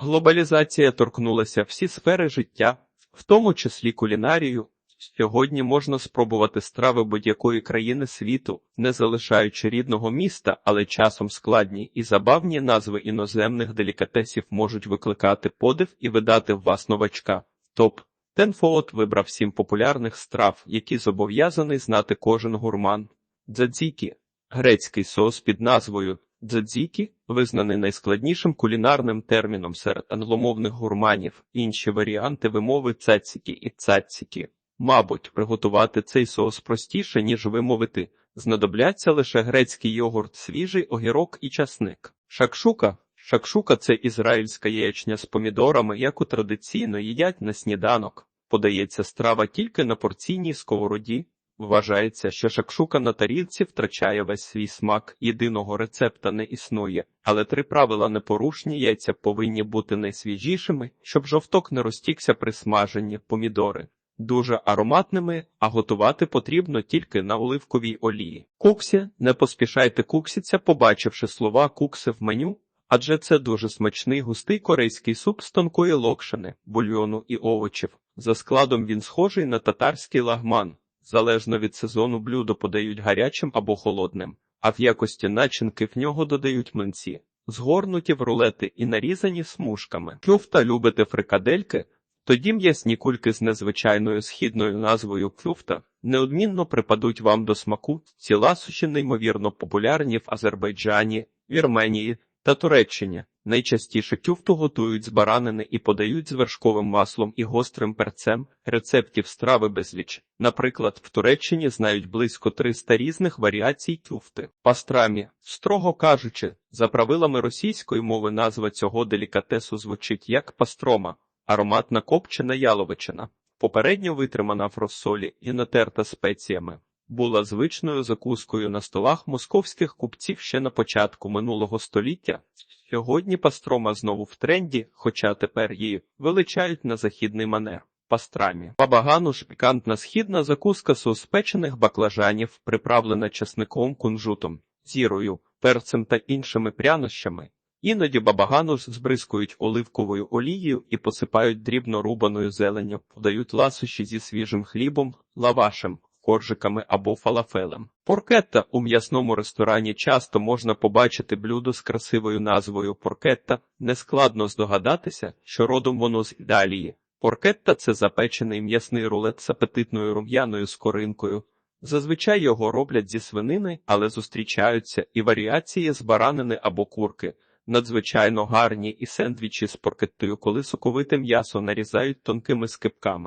Глобалізація торкнулася всі сфери життя, в тому числі кулінарію. Сьогодні можна спробувати страви будь-якої країни світу, не залишаючи рідного міста, але часом складні і забавні назви іноземних делікатесів можуть викликати подив і видати в вас новачка. Топ Тенфоот вибрав сім популярних страв, які зобов'язаний знати кожен гурман. Дзадзікі – грецький соус під назвою дзадзікі, визнаний найскладнішим кулінарним терміном серед англомовних гурманів. Інші варіанти вимови цацікі і цацікі. Мабуть, приготувати цей соус простіше, ніж вимовити. Знадобляться лише грецький йогурт, свіжий огірок і часник. Шакшука. Шакшука це ізраїльська яєчня з помідорами, яку традиційно їдять на сніданок. Подається страва тільки на порційній сковороді. Вважається, що шакшука на тарілці втрачає весь свій смак, єдиного рецепта не існує, але три правила непорушні яйця повинні бути найсвіжішими, щоб жовток не розтікся при смаженні помідори. Дуже ароматними, а готувати потрібно тільки на оливковій олії. Куксі, не поспішайте куксіться, побачивши слова кукси в меню, адже це дуже смачний густий корейський суп з тонкої локшини, бульйону і овочів. За складом він схожий на татарський лагман. Залежно від сезону блюдо подають гарячим або холодним, а в якості начинки в нього додають млинці, згорнуті в рулети і нарізані смужками. Кюфта любите фрикадельки? Тоді м'ясні кульки з незвичайною східною назвою кюфта неодмінно припадуть вам до смаку. Ці ласощі неймовірно популярні в Азербайджані, Вірменії та Туреччині. Найчастіше кюфту готують з баранини і подають з вершковим маслом і гострим перцем. Рецептів страви безліч. Наприклад, в Туреччині знають близько 300 різних варіацій кюфти. Пастрамі, строго кажучи, за правилами російської мови назва цього делікатесу звучить як пастрома, ароматна копчена яловичина, попередньо витримана в розсолі і натерта спеціями. Була звичною закускою на столах московських купців ще на початку минулого століття. Сьогодні пастрома знову в тренді, хоча тепер її величають на західний манер. Пастрамі. Бабагануш – пікантна східна закуска з успечених баклажанів, приправлена часником, кунжутом, зірою, перцем та іншими прянощами. Іноді бабагануш збризкують оливковою олією і посипають дрібно рубаною зеленню, подають ласощі зі свіжим хлібом, лавашем, коржиками або фалафелем. Поркетта у м'ясному ресторані часто можна побачити блюдо з красивою назвою поркетта. Нескладно здогадатися, що родом воно з Італії. Поркетта це запечений м'ясний рулет з апетитною рум'яною скоринкою. Зазвичай його роблять зі свинини, але зустрічаються і варіації з баранини або курки. Надзвичайно гарні і сендвічі з поркеттою, коли соковите м'ясо нарізають тонкими скипками.